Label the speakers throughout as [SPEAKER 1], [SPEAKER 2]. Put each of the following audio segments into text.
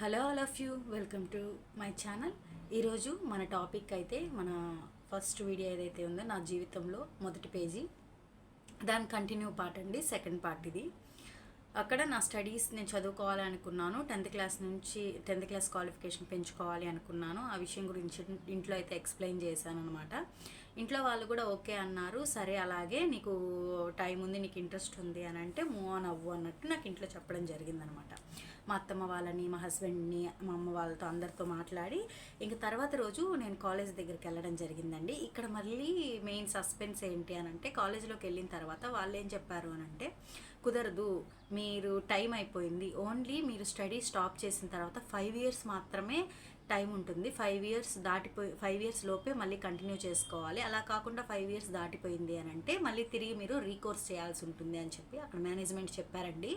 [SPEAKER 1] Hello all of you welcome to my channel. ఈరోజు మన topic అయితే మన ఫస్ట్ వీడియో ఏదైతే ఉందో నా జీవితంలో మొదటి పేజీ. దాని కంటిన్యూ పార్ట్ అండి సెకండ్ పార్ట్ ఇది. అక్కడ నా స్టడీస్ నేను చదువుకోవాలి అనుకున్నాను టెన్త్ క్లాస్ నుంచి టెన్త్ క్లాస్ క్వాలిఫికేషన్ పెంచుకోవాలి అనుకున్నాను. ఆ విషయం గురించి ఇంట్లో అయితే ఎక్స్ప్లెయిన్ చేశాను అనమాట ఇంట్లో వాళ్ళు కూడా ఓకే అన్నారు. సరే అలాగే నీకు టైం ఉంది నీకు ఇంట్రెస్ట్ ఉంది అని అంటే మూవ్ ఆన్ అవ్వు అన్నట్టు నాకు ఇంట్లో చెప్పడం జరిగిందనమాట. మా అత్తమ్మ వాళ్ళని మా హస్బెండ్ని మా అమ్మ వాళ్ళతో అందరితో మాట్లాడి ఇంక తర్వాత రోజు నేను కాలేజ్ దగ్గరికి వెళ్ళడం జరిగిందండి. ఇక్కడ మళ్ళీ మెయిన్ సస్పెన్స్ ఏంటి అని అంటే కాలేజీలోకి వెళ్ళిన తర్వాత వాళ్ళు ఏం చెప్పారు అని అంటే కుదరదు మీరు టైం అయిపోయింది. ఓన్లీ మీరు స్టడీ స్టాప్ చేసిన తర్వాత ఫైవ్ ఇయర్స్ మాత్రమే టైం ఉంటుంది. ఫైవ్ ఇయర్స్ దాటిపోయి ఫైవ్ ఇయర్స్ లోపే మళ్ళీ కంటిన్యూ చేసుకోవాలి. అలా కాకుండా ఫైవ్ ఇయర్స్ దాటిపోయింది అని అంటే మళ్ళీ తిరిగి మీరు రీకోర్స్ చేయాల్సి ఉంటుంది అని చెప్పి అక్కడ మేనేజ్మెంట్ చెప్పారండి.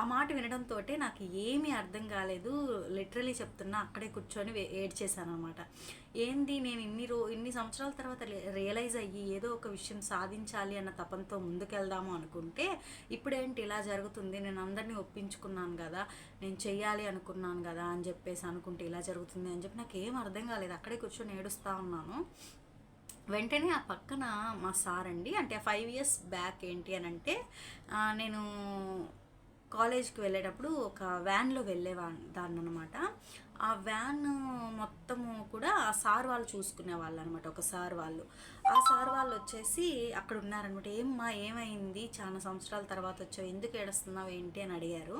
[SPEAKER 1] ఆ మాట వినడంతో నాకు ఏమీ అర్థం కాలేదు. లిటరలీ చెప్తున్నా అక్కడే కూర్చొని ఏడ్ చేశాను అనమాట ఏంది నేను ఇన్ని రో ఇన్ని సంవత్సరాల తర్వాత రియలైజ్ అయ్యి ఏదో ఒక విషయం సాధించాలి అన్న తపంతో ముందుకెళ్దాము అనుకుంటే ఇప్పుడేంటి ఇలా జరుగుతుంది? నేను అందరినీ ఒప్పించుకున్నాను కదా నేను చెయ్యాలి అనుకున్నాను కదా అని చెప్పేసి అనుకుంటే ఇలా జరుగుతుంది అని చెప్పి నాకు ఏం అర్థం కాలేదు. అక్కడే కూర్చొని ఏడుస్తూ ఉన్నాను. వెంటనే ఆ పక్కన మా సార్ అండి అంటే ఫైవ్ ఇయర్స్ బ్యాక్ ఏంటి అని అంటే నేను కాలేజ్కి వెళ్ళేటప్పుడు ఒక వ్యాన్లో వెళ్ళేవా దాన్ని అనమాట ఆ వ్యాన్ మొత్తము కూడా ఆ సార్ వాళ్ళు చూసుకునే వాళ్ళు అనమాట ఒక సార్ వాళ్ళు. ఆ సార్ వాళ్ళు వచ్చేసి అక్కడ ఉన్నారనమాట ఏమ్మా ఏమైంది? చాలా సంవత్సరాల తర్వాత వచ్చావు ఎందుకు ఏడుస్తున్నావు ఏంటి? అని అడిగారు.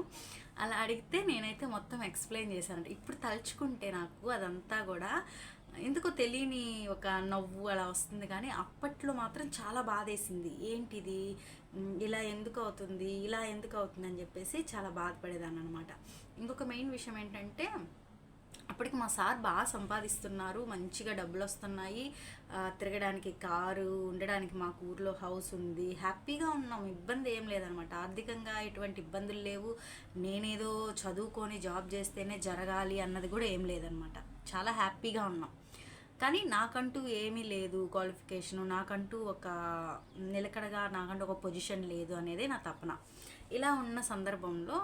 [SPEAKER 1] అలా అడిగితే నేనైతే మొత్తం ఎక్స్ప్లెయిన్ చేశాను ఇప్పుడు తలుచుకుంటే నాకు అదంతా కూడా ఎందుకో తెలియని ఒక నవ్వు అలా వస్తుంది కానీ అప్పట్లో మాత్రం చాలా బాధేసింది. ఏంటిది? ఇలా ఎందుకు అవుతుంది? ఇలా ఎందుకు అవుతుంది అని చెప్పేసి చాలా బాధపడేదాన్ని అనమాట ఇంకొక మెయిన్ విషయం ఏంటంటే అప్పటికి మా సార్ బాగా సంపాదిస్తున్నారు. మంచిగా డబ్బులు వస్తున్నాయి తిరగడానికి కారు ఉండడానికి మాకు ఊర్లో హౌస్ ఉంది. హ్యాపీగా ఉన్నాం. ఇబ్బంది ఏం లేదనమాట. ఆర్థికంగా ఎటువంటి ఇబ్బందులు లేవు. నేనేదో చదువుకొని జాబ్ చేస్తేనే జరగాలి అన్నది కూడా ఏం లేదనమాట. చాలా హ్యాపీగా ఉన్నాం. కానీ నాకంటూ ఏమీ లేదు క్వాలిఫికేషను. నాకంటూ ఒక నిలకడగా నాకంటూ ఒక పొజిషన్ లేదు అనేది నా తపన. ఇలా ఉన్న సందర్భంలో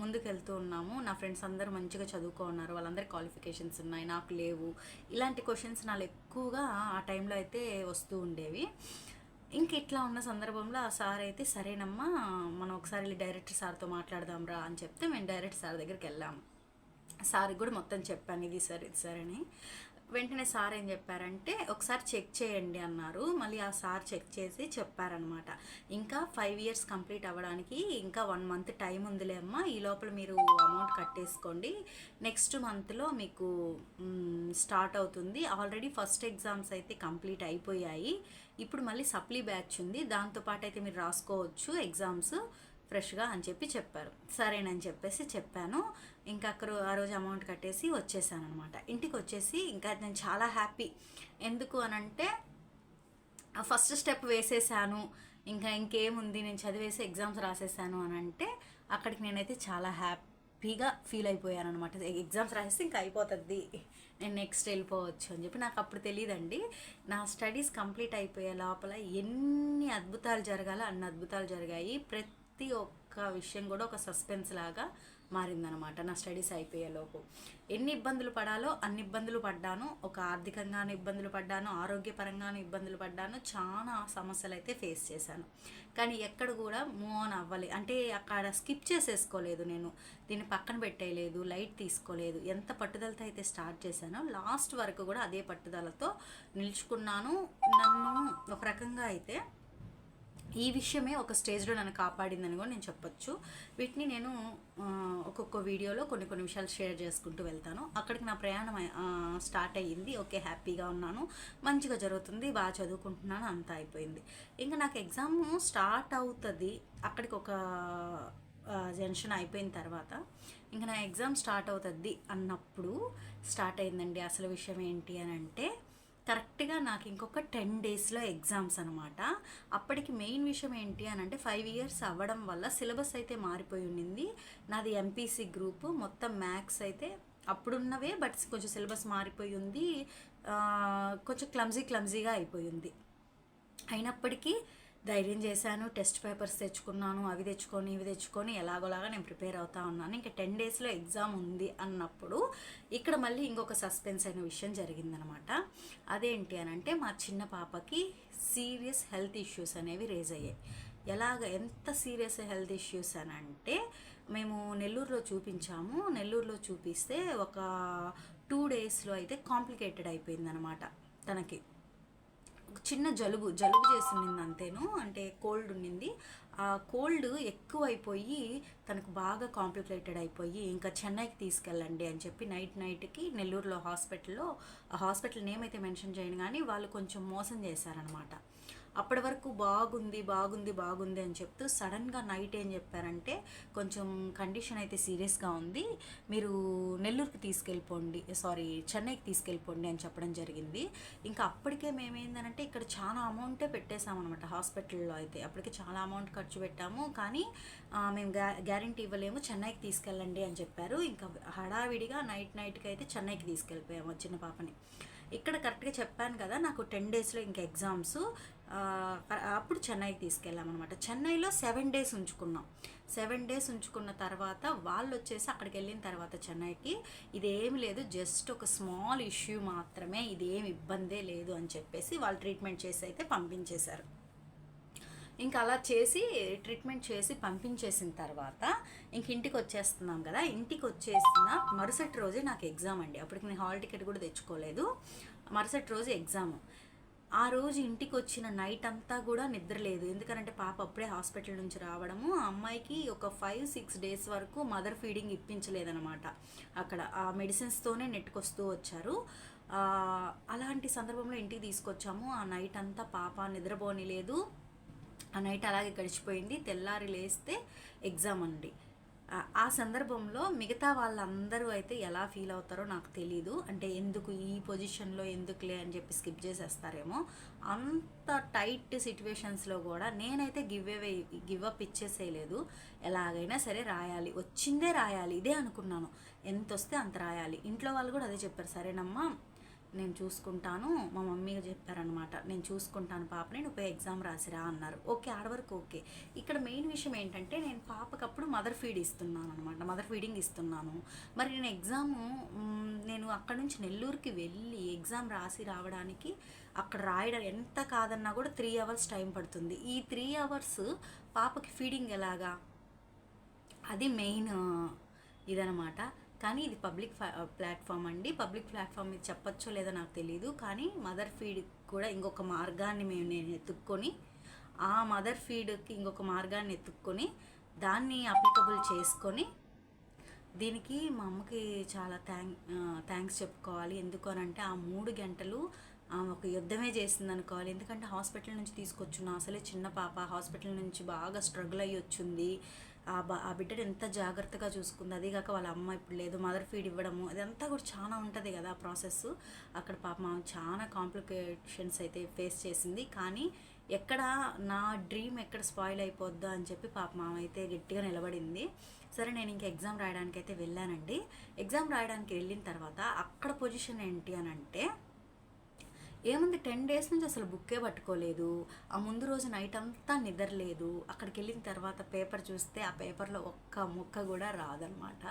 [SPEAKER 1] ముందుకెళ్తూ ఉన్నాము. నా ఫ్రెండ్స్ అందరూ మంచిగా చదువుకున్నారు వాళ్ళందరి క్వాలిఫికేషన్స్ ఉన్నాయి. నాకు లేవు. ఇలాంటి క్వశ్చన్స్ నాకు ఎక్కువగా ఆ టైంలో అయితే వస్తూ ఉండేవి. ఇంక ఇట్లా ఉన్న సందర్భంలో ఆ సార్ అయితే సరేనమ్మా మనం ఒకసారి వెళ్ళి డైరెక్టర్ సార్తో మాట్లాడదాం రా అని చెప్తే మేము డైరెక్టర్ సార్ దగ్గరికి వెళ్ళాము. సార్కి కూడా మొత్తం చెప్పాను ఇది సార్ ఇది సార్ అని. వెంటనే సార్ ఏం చెప్పారంటే ఒకసారి చెక్ చేయండి అన్నారు. మళ్ళీ ఆ సార్ చెక్ చేసి చెప్పారనమాట ఇంకా ఫైవ్ ఇయర్స్ కంప్లీట్ అవ్వడానికి ఇంకా వన్ మంత్ టైం ఉందిలే అమ్మ. ఈ లోపల మీరు అమౌంట్ కట్టేసుకోండి. నెక్స్ట్ మంత్లో మీకు స్టార్ట్ అవుతుంది. ఆల్రెడీ ఫస్ట్ ఎగ్జామ్స్ అయితే కంప్లీట్ అయిపోయాయి. ఇప్పుడు మళ్ళీ సప్లీ బ్యాచ్ ఉంది. దాంతోపాటు అయితే మీరు రాసుకోవచ్చు ఎగ్జామ్స్. ఫ్రెష్గా అని చెప్పి చెప్పారు. సరేనని చెప్పేసి చెప్పాను. ఇంకా అక్కడ ఆ రోజు అమౌంట్ కట్టేసి వచ్చేసాను అనమాట ఇంటికి వచ్చేసి ఇంకా నేను చాలా హ్యాపీ ఎందుకు అనంటే ఫస్ట్ స్టెప్ వేసేసాను. ఇంకా ఇంకేముంది? నేను చదివేసి ఎగ్జామ్స్ రాసేసాను అని అంటే అక్కడికి నేనైతే చాలా హ్యాపీగా ఫీల్ అయిపోయాను అనమాట ఎగ్జామ్స్ రాసేస్తే ఇంకా అయిపోతుంది. నేను నెక్స్ట్ వెళ్ళిపోవచ్చు అని చెప్పి నాకు అప్పుడు తెలియదండి నా స్టడీస్ కంప్లీట్ అయిపోయే లోపల ఎన్ని అద్భుతాలు జరగాలో అన్ని అద్భుతాలు జరిగాయి. ప్రతి ప్రతి ఒక్క విషయం కూడా ఒక సస్పెన్స్ లాగా మారిందనమాట నా స్టడీస్ అయిపోయేలోపు ఎన్ని ఇబ్బందులు పడాలో అన్ని ఇబ్బందులు పడ్డాను. ఒక ఆర్థికంగాను ఇబ్బందులు పడ్డాను ఆరోగ్యపరంగాను ఇబ్బందులు పడ్డాను చాలా సమస్యలు అయితే ఫేస్ చేశాను. కానీ ఎక్కడ కూడా మూవ్ ఆన్ అవ్వలేదు అంటే అక్కడ స్కిప్ చేసేసుకోలేదు నేను. దీన్ని పక్కన పెట్టేయలేదు లైట్ తీసుకోలేదు. ఎంత పట్టుదలతో అయితే స్టార్ట్ చేశానో లాస్ట్ వరకు కూడా అదే పట్టుదలతో నిల్చుకున్నాను. నన్ను ఒక రకంగా అయితే ఈ విషయమే ఒక స్టేజ్లో నన్ను కాపాడిందని కూడా నేను చెప్పొచ్చు. వీటిని నేను ఒక్కొక్క వీడియోలో కొన్ని కొన్ని విషయాలు షేర్ చేసుకుంటూ వెళ్తాను. అక్కడికి నా ప్రయాణం స్టార్ట్ అయ్యింది. ఓకే హ్యాపీగా ఉన్నాను. మంచిగా జరుగుతుంది. బాగా చదువుకుంటున్నాను. అంతా అయిపోయింది. ఇంకా నాకు ఎగ్జామ్ స్టార్ట్ అవుతుంది. అక్కడికి ఒక జంక్షన్ అయిపోయిన తర్వాత ఇంకా నా ఎగ్జామ్ స్టార్ట్ అవుతుంది అన్నప్పుడు స్టార్ట్ అయిందండి అసలు విషయం ఏంటి అని అంటే కరెక్ట్గా నాకు ఇంకొక టెన్ డేస్లో ఎగ్జామ్స్ అనమాట అప్పటికి మెయిన్ విషయం ఏంటి అని అంటే ఫైవ్ ఇయర్స్ అవ్వడం వల్ల సిలబస్ అయితే మారిపోయి ఉండింది. నాది ఎంపీసీ గ్రూప్ మొత్తం మ్యాథ్స్ అయితే అప్పుడున్నవే బట్ కొంచెం సిలబస్ మారిపోయి ఉంది. కొంచెం క్లమ్జీ క్లమ్జీగా అయిపోయింది అయినప్పటికీ ధైర్యం చేశాను టెస్ట్ పేపర్స్ తెచ్చుకున్నాను అవి తెచ్చుకొని ఇవి తెచ్చుకొని ఎలాగోలాగా నేను ప్రిపేర్ అవుతా ఉన్నాను. ఇంకా టెన్ డేస్లో ఎగ్జామ్ ఉంది అన్నప్పుడు ఇక్కడ మళ్ళీ ఇంకొక సస్పెన్స్ అయిన విషయం జరిగిందనమాట. అదేంటి అని అంటే మా చిన్న పాపకి సీరియస్ హెల్త్ ఇష్యూస్ అనేవి రేజ్ అయ్యాయి. ఎలాగ ఎంత సీరియస్ హెల్త్ ఇష్యూస్ అని అంటే మేము నెల్లూరులో చూపించాము. నెల్లూరులో చూపిస్తే ఒక టూ డేస్లో అయితే కాంప్లికేటెడ్ అయిపోయిందనమాట తనకి. చిన్న జలుబు జలుబు చేసింది అంతేను అంటే కోల్డ్ ఉండింది. ఆ కోల్డ్ ఎక్కువైపోయి తనకు బాగా కాంప్లికేటెడ్ అయిపోయి ఇంకా చెన్నైకి తీసుకెళ్ళండి అని చెప్పి నైట్ నైట్కి నెల్లూరులో హాస్పిటల్లో ఆ హాస్పిటల్ నేమ్ అయితే మెన్షన్ చేయను కానీ వాళ్ళు కొంచెం మోసం చేశారనమాట. అప్పటి వరకు బాగుంది బాగుంది బాగుంది అని చెప్తూ సడన్గా నైట్ ఏం చెప్పారంటే కొంచెం కండిషన్ అయితే సీరియస్గా ఉంది మీరు నెల్లూరుకి తీసుకెళ్ళిపోండి సారీ చెన్నైకి తీసుకెళ్ళిపోండి అని చెప్పడం జరిగింది. ఇంకా అప్పటికే మేమేందనంటే ఇక్కడ చాలా అమౌంటే పెట్టేశామన్నమాట హాస్పిటల్లో అయితే. అప్పటికే చాలా అమౌంట్ ఖర్చు పెట్టాము కానీ మేము గ్యా గ్యారంటీ ఇవ్వలేము చెన్నైకి తీసుకెళ్ళండి అని చెప్పారు. ఇంకా హడావిడిగా నైట్ నైట్కి అయితే చెన్నైకి తీసుకెళ్ళిపోయాము చిన్న పాపని. ఇక్కడ కరెక్ట్గా చెప్పాను కదా నాకు టెన్ డేస్లో ఇంకా ఎగ్జామ్స్ అప్పుడు చెన్నైకి తీసుకెళ్ళామన్నమాట. చెన్నైలో సెవెన్ డేస్ ఉంచుకున్నాం. సెవెన్ డేస్ ఉంచుకున్న తర్వాత వాళ్ళు వచ్చేసి అక్కడికి వెళ్ళిన తర్వాత చెన్నైకి ఇదేమి లేదు జస్ట్ ఒక స్మాల్ ఇష్యూ మాత్రమే ఇదేమి ఇబ్బందే లేదు అని చెప్పేసి వాళ్ళు ట్రీట్మెంట్ చేసి అయితే పంపించేశారు. ఇంకా అలా చేసి ట్రీట్మెంట్ చేసి పంపించేసిన తర్వాత ఇంక ఇంటికి వచ్చేస్తున్నాం కదా ఇంటికి వచ్చేసిన మరుసటి రోజే నాకు ఎగ్జామ్ అండి. అప్పటికి నేను హాల్ టికెట్ కూడా తెచ్చుకోలేదు. మరుసటి రోజు ఎగ్జామ్. ఆ రోజు ఇంటికి వచ్చిన నైట్ అంతా కూడా నిద్రలేదు ఎందుకంటే పాప అప్పుడే హాస్పిటల్ నుంచి రావడము. ఆ అమ్మాయికి ఒక ఫైవ్ సిక్స్ డేస్ వరకు మదర్ ఫీడింగ్ ఇప్పించలేదనమాట అక్కడ ఆ మెడిసిన్స్తోనే నెట్టుకొస్తూ వచ్చారు. అలాంటి సందర్భంలో ఇంటికి తీసుకొచ్చాము. ఆ నైట్ అంతా పాప నిద్రపోని లేదు ఆ నైట్ అలాగే గడిచిపోయింది. తెల్లారి లేస్తే ఎగ్జామ్ అండి. ఆ- సందర్భంలో మిగతా వాళ్ళందరూ అయితే ఎలా ఫీల్ అవుతారో నాకు తెలీదు. అంటే ఎందుకు ఈ పొజిషన్లో ఎందుకులే అని చెప్పి స్కిప్ చేసేస్తారేమో. అంత టైట్ సిట్యువేషన్స్లో కూడా నేనైతే గివ్ అవే గివ్ అప్ ఇచ్చేసేయలేదు. ఎలాగైనా సరే రాయాలి. వచ్చిందే రాయాలి. ఇదే అనుకున్నాను. ఎంత వస్తే అంత రాయాలి. ఇంట్లో వాళ్ళు కూడా అదే చెప్పారు. సరేనమ్మా నేను చూసుకుంటాను మా మమ్మీ చెప్పారనమాట నేను చూసుకుంటాను పాపని నువ్వు పోయి ఎగ్జామ్ రాసిరా అన్నారు. ఓకే ఆడవరకు ఓకే. ఇక్కడ మెయిన్ విషయం ఏంటంటే నేను పాపకప్పుడు మదర్ ఫీడ్ ఇస్తున్నాను అనమాట మదర్ ఫీడింగ్ ఇస్తున్నాను. మరి నేను ఎగ్జాము నేను అక్కడ నుంచి నెల్లూరుకి వెళ్ళి ఎగ్జామ్ రాసి రావడానికి అక్కడ రాయడం ఎంత కాదన్నా కూడా త్రీ అవర్స్ టైం పడుతుంది. ఈ త్రీ అవర్స్ పాపకి ఫీడింగ్ ఎలాగా? అది మెయిన్ ఇదనమాట కానీ ఇది పబ్లిక్ ప్లాట్ఫామ్ అండి. పబ్లిక్ ప్లాట్ఫామ్ ఇది చెప్పచ్చో లేదో నాకు తెలియదు కానీ మదర్ ఫీడ్ కూడా ఇంకొక మార్గాన్ని మేము నేను ఎత్తుక్కొని ఆ మదర్ ఫీడ్కి ఇంకొక మార్గాన్ని ఎత్తుక్కొని దాన్ని అప్లికబుల్ చేసుకొని దీనికి మా అమ్మకి చాలా థ్యాంక్ థ్యాంక్స్ చెప్పుకోవాలి. ఎందుకు అని అంటే ఆ మూడు గంటలు ఆమె ఒక యుద్ధమే చేసింది అనుకోవాలి ఎందుకంటే హాస్పిటల్ నుంచి తీసుకొచ్చున్న అసలే చిన్న పాప. హాస్పిటల్ నుంచి బాగా స్ట్రగుల్ అయ్యి వచ్చింది ఆ బా ఆ బిడ్డను ఎంత జాగ్రత్తగా చూసుకుంది. అదే కాక వాళ్ళ అమ్మ ఇప్పుడు లేదు మదర్ ఫీడ్ ఇవ్వడము అదంతా కూడా చాలా ఉంటుంది కదా ఆ ప్రాసెస్. అక్కడ పాప చాలా కాంప్లికేషన్స్ అయితే ఫేస్ చేసింది. కానీ ఎక్కడ నా డ్రీమ్ ఎక్కడ స్పాయిల్ అయిపోద్దా అని చెప్పి పాప మామ అయితే గట్టిగా నిలబడింది. సరే నేను ఇంకా ఎగ్జామ్ రాయడానికి అయితే వెళ్ళానండి. ఎగ్జామ్ రాయడానికి వెళ్ళిన తర్వాత అక్కడ పొజిషన్ ఏంటి అని అంటే ఏముంది టెన్ డేస్ నుంచి అసలు బుక్కే పట్టుకోలేదు. ఆ ముందు రోజు నైట్ అంతా నిద్రలేదు. అక్కడికి వెళ్ళిన తర్వాత పేపర్ చూస్తే ఆ పేపర్లో ఒక్క ముక్క కూడా రాదనమాట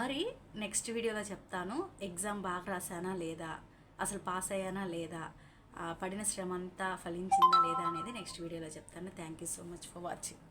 [SPEAKER 1] మరి నెక్స్ట్ వీడియోలో చెప్తాను ఎగ్జామ్ బాగా రాసానా లేదా? అసలు పాస్ అయ్యానా లేదా? పడిన శ్రమ అంతా ఫలించిందా లేదా అనేది నెక్స్ట్ వీడియోలో చెప్తాను. Thank you so much for watching